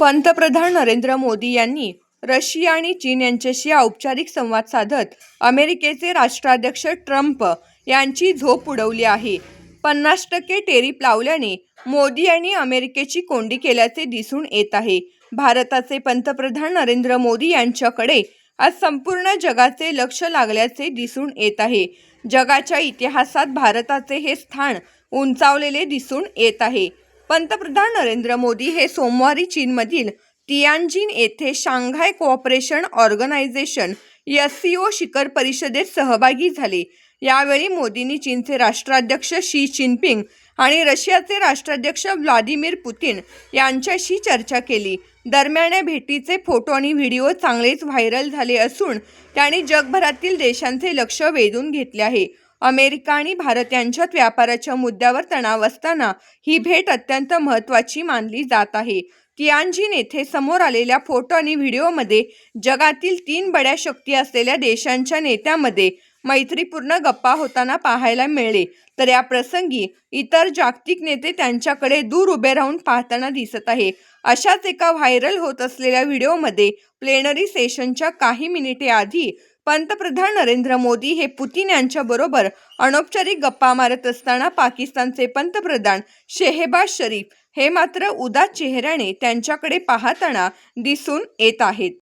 पंतप्रधान नरेंद्र मोदी यांनी रशिया आणि चीन यांच्याशी औपचारिक संवाद साधत अमेरिकेचे राष्ट्राध्यक्ष ट्रम्प यांची झोप उडवली आहे. पन्नास टक्के टेरीप लावल्याने मोदी यांनी अमेरिकेची कोंडी केल्याचे दिसून येत आहे. भारताचे पंतप्रधान नरेंद्र मोदी यांच्याकडे आज संपूर्ण जगाचे लक्ष लागल्याचे दिसून येत आहे. जगाच्या इतिहासात भारताचे हे स्थान उंचावलेले दिसून येत आहे. पंतप्रधान नरेंद्र मोदी हे सोमवारी चीनमधील तियानजिन येथे शांघाय कोऑपरेशन ऑर्गनायझेशन एस शिखर परिषदेत सहभागी झाले. यावेळी मोदींनी चीनचे राष्ट्राध्यक्ष शी जिनपिंग आणि रशियाचे राष्ट्राध्यक्ष व्लादिमीर पुतिन यांच्याशी चर्चा केली. दरम्यान या भेटीचे फोटो आणि व्हिडिओ चांगलेच व्हायरल झाले असून त्याने जगभरातील देशांचे लक्ष वेधून घेतले आहे. अमेरिका आणि भारत यांच्यात व्यापाराच्या मुद्द्यावर तणाव असताना ही भेट अत्यंत महत्त्वाची मानली जात आहे. तियानजिन येथे समोर आलेल्या फोटो आणि व्हिडिओमध्ये जगातील तीन बड्या शक्ती असलेल्या देशांच्या नेत्यामध्ये मैत्रीपूर्ण गप्पा होताना पाहायला मिळाले. तर या प्रसंगी इतर जागतिक नेते त्यांच्याकडे दूर उभे राहून पाहताना दिसत आहे. अशाच एका व्हायरल होत असलेल्या व्हिडिओमध्ये प्लेनरी सेशनच्या काही मिनिटे आधी पंतप्रधान नरेंद्र मोदी हे पुतीन यांच्याबरोबर अनौपचारिक गप्पा मारत असताना पाकिस्तानचे पंतप्रधान शेहबाज शरीफ हे मात्र उदा चेहऱ्याने त्यांच्याकडे पाहताना दिसून येत आहेत.